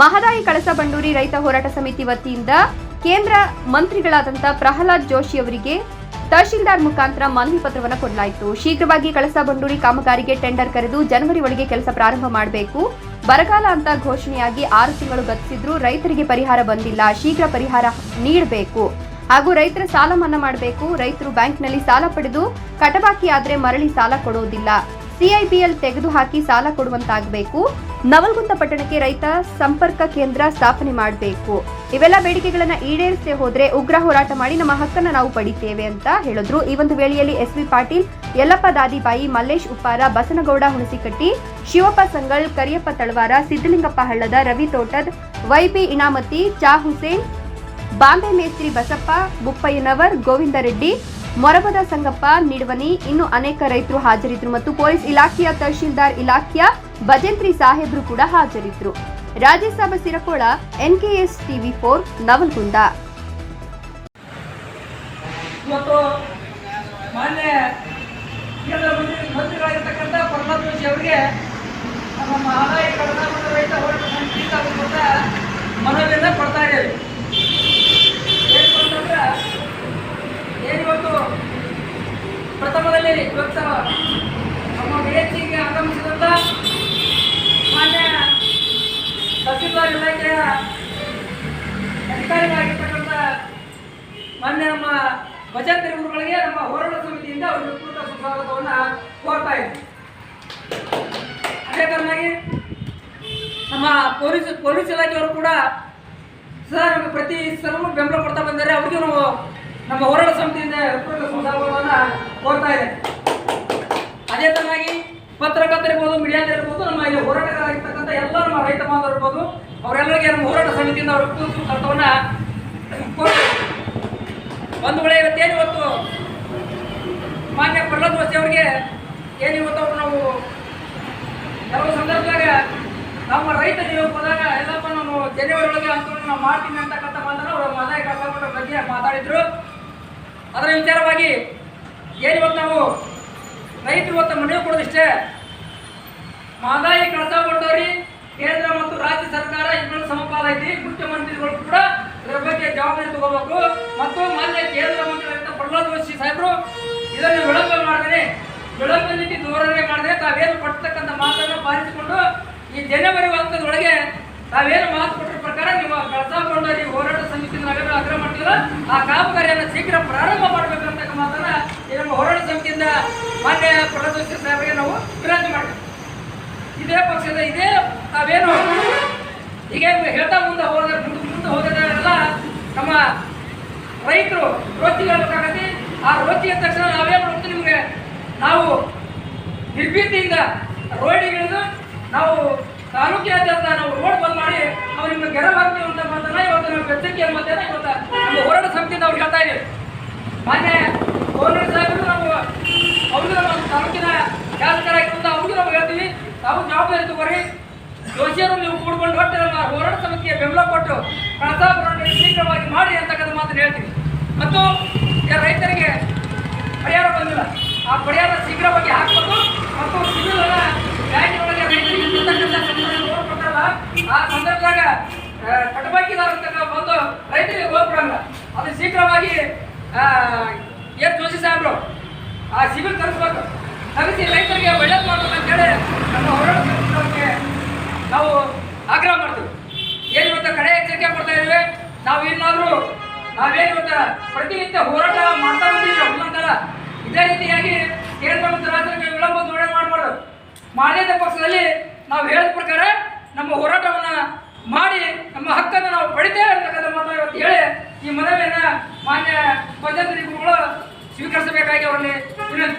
ಮಹದಾಯಿ ಕಳಸ ಬಂಡೂರಿ ರೈತ ಹೋರಾಟ ಸಮಿತಿ ವತಿಯಿಂದ ಕೇಂದ್ರ ಮಂತ್ರಿಗಳಾದಂಥ ಪ್ರಹ್ಲಾದ್ ಜೋಶಿ ಅವರಿಗೆ ತಹಶೀಲ್ದಾರ್ ಮುಖಾಂತರ ಮನವಿ ಪತ್ರವನ್ನು ಕೊಡಲಾಯಿತು. ಶೀಘ್ರವಾಗಿ ಕಳಸ ಬಂಡೂರಿ ಕಾಮಗಾರಿಗೆ ಟೆಂಡರ್ ಕರೆದು ಜನವರಿ ಒಳಗೆ ಕೆಲಸ ಪ್ರಾರಂಭ ಮಾಡಬೇಕು. ಬರಗಾಲ ಅಂತ ಘೋಷಣೆಯಾಗಿ ಆರು ತಿಂಗಳು ಗತಿಸಿದ್ರೂ ರೈತರಿಗೆ ಪರಿಹಾರ ಬಂದಿಲ್ಲ. ಶೀಘ್ರ ಪರಿಹಾರ ನೀಡಬೇಕು. ಹಾಗೂ ರೈತರ ಸಾಲ ಮನ್ನಾ ಮಾಡಬೇಕು. ರೈತರು ಬ್ಯಾಂಕ್ನಲ್ಲಿ ಸಾಲ ಪಡೆದು ಕಟಬಾಕಿ ಆದ್ರೆ ಮರಳಿ ಸಾಲ ಕೊಡೋದಿಲ್ಲ. ಸಿಐಬಿಎಲ್ ತೆಗೆದುಹಾಕಿ ಸಾಲ ಕೊಡುವಂತಾಗಬೇಕು. ನವಲ್ಗುಂದ ಪಟ್ಟಣಕ್ಕೆ ರೈತ ಸಂಪರ್ಕ ಕೇಂದ್ರ ಸ್ಥಾಪನೆ ಮಾಡಬೇಕು. ಇವೆಲ್ಲ ಬೇಡಿಕೆಗಳನ್ನ ಈಡೇರಿಸದೆ ಹೋದ್ರೆ ಉಗ್ರ ಹೋರಾಟ ಮಾಡಿ ನಮ್ಮ ಹಕ್ಕನ್ನು ನಾವು ಪಡಿತೇವೆ ಅಂತ ಹೇಳಿದ್ರು. ಈ ಒಂದು ವೇಳೆಯಲ್ಲಿ ಎಸ್ ವಿ ಪಾಟೀಲ್, ಯಲ್ಲಪ್ಪ ದಾದಿಬಾಯಿ, ಮಲ್ಲೇಶ್ ಉಪ್ಪಾರ, ಬಸನಗೌಡ ಹುಣಸಿಕಟ್ಟಿ, ಶಿವಪ್ಪ ಸಂಗಲ್, ಕರಿಯಪ್ಪ ತಳವಾರ ಸಿದ್ದಲಿಂಗಪ್ಪ ಹಳ್ಳದ ರವಿ ತೋಟದ್, ವೈಪಿ ಇನಾಮತಿ ಚಾ ಹುಸೇನ್, ಬಾಂಬೆ ಮೇಸ್ತ್ರಿ ಬಸಪ್ಪ, ಬುಪ್ಪಯ್ಯನವರ್, ಗೋವಿಂದ ರೆಡ್ಡಿ ಮೊರಬದ ಸಂಗಪ್ಪ ನಿಡುವನಿ ಇನ್ನು ಅನೇಕ ರೈತರು ಹಾಜರಿದ್ದರು ಮತ್ತು ಪೊಲೀಸ್ ಇಲಾಖೆಯ ತಹಶೀಲ್ದಾರ್ ಇಲಾಖೆಯ ಭಜಂತ್ರಿ ಸಾಹೇಬ್ರು ಕೂಡ ಹಾಜರಿದ್ದರು Rajya Sabha Sirakol, NKS TV four, Navalgund. ಮಾನ್ಯ ಮಂತ್ರಿಗಳಾಗಿರ್ತಕ್ಕಂಥ ಜೋಶಿ ಅವರಿಗೆ ನಮ್ಮ ಆದಾಯ ಮತ್ತು ರೈತ ಹೋರಾಟ ಸಮಿತಿಯಿಂದ ಅವ್ರ ಕೊಟ್ಟ ಮನವಿಯನ್ನು ಕೊಡ್ತಾ ಇದ್ದೇವೆ ಏನು ಅಂತಂದ್ರೆ ಏನಿವತ್ತು ಪ್ರಥಮದಲ್ಲಿ ಇವತ್ತು ನಮ್ಮ ವಿಲೇಜಿಗೆ ಆಗಮಿಸಿದಂಥ ಮಾನ್ಯ ತಹಸೀಲ್ದಾರ್ ಇಲಾಖೆಯ ಅಧಿಕಾರಿಗಳಾಗಿರ್ತಕ್ಕಂಥ ಮಾನ್ಯ ನಮ್ಮ ಭಜಂತ್ರಿ ಗುರುಗಳಿಗೆ ನಮ್ಮ ಹೋರಾಟ ಸಮಿತಿಯಿಂದ ಅವರು ಪೂರ್ಣ ಸುಸ್ವಾಗತವನ್ನು ಕೋರ್ತಾ ಅದೇ ಕಾರಣವಾಗಿ ನಮ್ಮ ಪೊಲೀಸ್ ಪೊಲೀಸ್ ಇಲಾಖೆಯವರು ಕೂಡ ಸರ್ ಪ್ರತಿ ಸಲವೂ ಬೆಂಬಲ ಕೊಡ್ತಾ ಬಂದರೆ ಅವ್ರಿಗೂ ನಾವು ನಮ್ಮ ಹೋರಾಟ ಸಮಿತಿಯಿಂದ ಸುಸ್ವಾಗತವನ್ನು ಕೋರ್ತಾ ಇದೆ. ಅದೇ ತರನಾಗಿ ಪತ್ರಕರ್ತರಿರ್ಬೋದು ಇರ್ಬೋದು ನಮ್ಮ ಇಲ್ಲಿ ಹೋರಾಟಗಾರರಾಗಿರ್ತಕ್ಕಂಥ ಎಲ್ಲ ನಮ್ಮ ರೈತ ಬಾಂಧವರು ಇರ್ಬೋದು, ಅವರೆಲ್ಲರಿಗೆ ನಮ್ಮ ಹೋರಾಟ ಸಮಿತಿಯಿಂದ ಅವರು ಪೂರ್ಣ ಸುಸ್ವಾಗತವನ್ನು ಕೋರ್ತಾ ಒಂದು ವೇಳೆ ಇವತ್ತೇನು ಇವತ್ತು ಮಾನ್ಯ ಪ್ರಹ್ಲಾದ್ ವಸ್ತಿ ಅವರಿಗೆ ಏನು ಇವತ್ತು ಅವರು ನಾವು ಕೆಲವು ಸಂದರ್ಭದಾಗ ನಮ್ಮ ರೈತ ಹೋದಾಗ ಎಲ್ಲಪ್ಪ ನಾವು ಜನವರಿ ಒಳಗೆ ಅಂತ ನಾವು ಮಾಡ್ತೀನಿ ಅಂತಕ್ಕಂಥ ಮಾತನ್ನು ಅವರು ಮದಾಯ ಕಳ್ಕೊಂಡ್ರ ಬಗ್ಗೆ ಮಾತಾಡಿದ್ರು. ಅದರ ವಿಚಾರವಾಗಿ ಏನು ಇವತ್ತು ನಾವು ರೈತರು ಇವತ್ತು ಮನವಿ ಕೊಡೋದಿಷ್ಟೇ? ಮಾದಾಯಿ ಕಳಸಗೊಂಡವ್ರಿ ಕೇಂದ್ರ ಮತ್ತು ರಾಜ್ಯ ಸರ್ಕಾರ ಇಬ್ಬರು ಸಮಪಾಲ ಐತಿ, ಮುಖ್ಯಮಂತ್ರಿಗಳು ಕೂಡ ಇದರ ಬಗ್ಗೆ ಜವಾಬ್ದಾರಿ ತಗೋಬೇಕು. ಮತ್ತು ಮಾನ್ಯ ಕೇಂದ್ರ ಮಂತ್ರಿಗಳಂತ ಪ್ರಹ್ಲಾದ್ ಜೋಶಿ ಸಾಹೇಬರು ಇದನ್ನು ವಿಳಂಬ ಮಾಡಿದ್ರೆ, ವಿಳಂಬ ನೀತಿ ಧೋರಣೆ ಮಾಡಿದ್ರೆ ತಾವೇನು ಕೊಡ್ತಕ್ಕಂಥ ಮಾತನ್ನು ಪಾಲಿಸಿಕೊಂಡು ಈ ಜನವರಿ ಹಂತದೊಳಗೆ ತಾವೇನು ಮಾತು ಕೊಟ್ಟರ ಪ್ರಕಾರ ನೀವು ಕಳಸಗೊಂಡವ್ರಿ ಹೋರಾಟ ಸಮಿತಿ ಆಗ್ರಹ ಮಾಡ್ತೀವಲ್ಲ ಆ ಕಾಮಗಾರಿಯನ್ನು ಶೀಘ್ರ ಪ್ರಾರಂಭ ಮಾಡಬೇಕು ಅಂತ ಮಾತನ್ನ ಈ ಹೋರಾಟ ಸಮಿತಿಯಿಂದ ಮಾನ್ಯ ಪ್ರಧಾನಮಂತ್ರಿ ಸಾಹೇಬ್ಗೆ ನಾವು ವಿನಂತಿ ಮಾಡ್ತೀವಿ. ಇದೇ ಪಕ್ಷದ ಇದೇ ನಾವೇನು ಹೀಗೆ ಹೇಳ್ತಾ ಮುಂದೆ ಹೋದ ಮುಂದೆ ಹೋದರೆಲ್ಲ ನಮ್ಮ ರೈತರು ರೋತಿ ಹೇಳ್ಬೇಕಾಗತ್ತೆ ಆ ರೋತಿ ಅಂದ ತಕ್ಷಣ ನಾವೇನು ಮಾಡ್ತೀವಿ ನಿಮಗೆ ನಾವು ನಿರ್ಭೀತಿಯಿಂದ ರೋಡಿಗೆ ಇಳಿದು ನಾವು ತಾಲೂಕಿನಾದ್ಯಂತ ನಾವು ರೋಡ್ ಬಂದ್ ಮಾಡಿ ಅವ್ರಿಗೆ ಗೆರವಾಗ್ತೀವಿ ಅಂತ ಮಾತನ್ನ ಇವತ್ತು ನಾವು ಬೆಚ್ಚಕ್ಕೆ ಮತ್ತೆ ಇವತ್ತು ನಮ್ಮ ಹೋರಾಟ ಸಮಿತಿಯಿಂದ ಅವ್ರು ಹೇಳ್ತಾ ಇದ್ದೀವಿ. ಮಾನ್ಯ ಗೌರ್ನರ್ ಸಾಹೇಬರು ನಾವು ಅವ್ರಿಗೆ ನಮ್ಮ ತಾಲೂಕಿನ ಶಾಸಕರಾಗಿರೋದ್ರಿಂದ ಅವ್ರಿಗೂ ನಾವು ಹೇಳ್ತೀವಿ, ತಾವು ಜವಾಬ್ದಾರಿ ತಗೋರಿ. ಜೋಶಿಯವರು ನೀವು ಕೂಡ್ಕೊಂಡು ಹೊಟ್ಟೆ ನಮ್ಮ ಹೋರಾಟ ಸಮಿತಿಗೆ ಬೆಂಬಲ ಕೊಟ್ಟು ಕಳಸಾಪುರವನ್ನು ಶೀಘ್ರವಾಗಿ ಮಾಡಿ ಅಂತಕ್ಕಂಥ ಮಾತನ್ನು ಹೇಳ್ತೀವಿ. ಮತ್ತು ರೈತರಿಗೆ ಪರಿಹಾರ ಬಂದಿಲ್ಲ. ಆ ಪರಿಹಾರ ಶೀಘ್ರವಾಗಿ ಹಾಕಬೇಕು ಮತ್ತು ಬ್ಯಾಂಕ್ ಒಳಗೆ ರೈತರಿಗೆ ಆ ಸಂದರ್ಭದಾಗ ಕಟಬಾಕಿದಾರಂತ ಬಂದು ರೈತರಿಗೆ ಹೋಗ್ಬಿಡಲ್ಲ. ಅದು ಶೀಘ್ರವಾಗಿ ಏನ್ ಜೋಶಿ ಸಾಹೇಬ್ರು, ಆ ಸಿವಿಲ್ ತರಿಸ್ಬೇಕು. ತರಿಸಿ ರೈತರಿಗೆ ಒಳ್ಳೇದು ಮಾಡ್ಬೇಕು ಅಂತೇಳಿ ನಮ್ಮ ಹೋರಾಟ ಸಮಿತಿಯವ್ರಿಗೆ ನಾವು ಆಗ್ರಹ ಮಾಡ್ತೀವಿ. ಏನು ಇವತ್ತು ಕಡೆ ಎಚ್ಚರಿಕೆ ಕೊಡ್ತಾ ಇದ್ದೀವಿ? ನಾವು ಇನ್ನಾದರೂ ನಾವೇನು ಇವತ್ತು ಪ್ರತಿನಿತ್ಯ ಹೋರಾಟ ಮಾಡ್ತಾ ಇದ್ದೀವಿ ಒಂದೊಂದಲ್ಲ ಇದೇ ರೀತಿಯಾಗಿ ಕೇಂದ್ರ ಮತ್ತು ರಾಜ್ಯಕ್ಕೆ ವಿಳಂಬ ಧೋರಣೆ ಮಾಡಬಾರ್ದು. ಮಾಡಿದ ಪಕ್ಷದಲ್ಲಿ ನಾವು ಹೇಳಿದ ಪ್ರಕಾರ ನಮ್ಮ ಹೋರಾಟವನ್ನು ಮಾಡಿ ನಮ್ಮ ಹಕ್ಕನ್ನು ನಾವು ಪಡಿತೇವೆ ಅಂತಕ್ಕಂಥ ಮಾತನ್ನು ಇವತ್ತು ಹೇಳಿ ಈ ಮನವಿಯನ್ನು ಮಾನ್ಯ ಪಂಚಾಯತ್ ಗುರುಗಳು ಸ್ವೀಕರಿಸಬೇಕಾಗಿ ಅವರಲ್ಲಿ ವಿನಂತಿ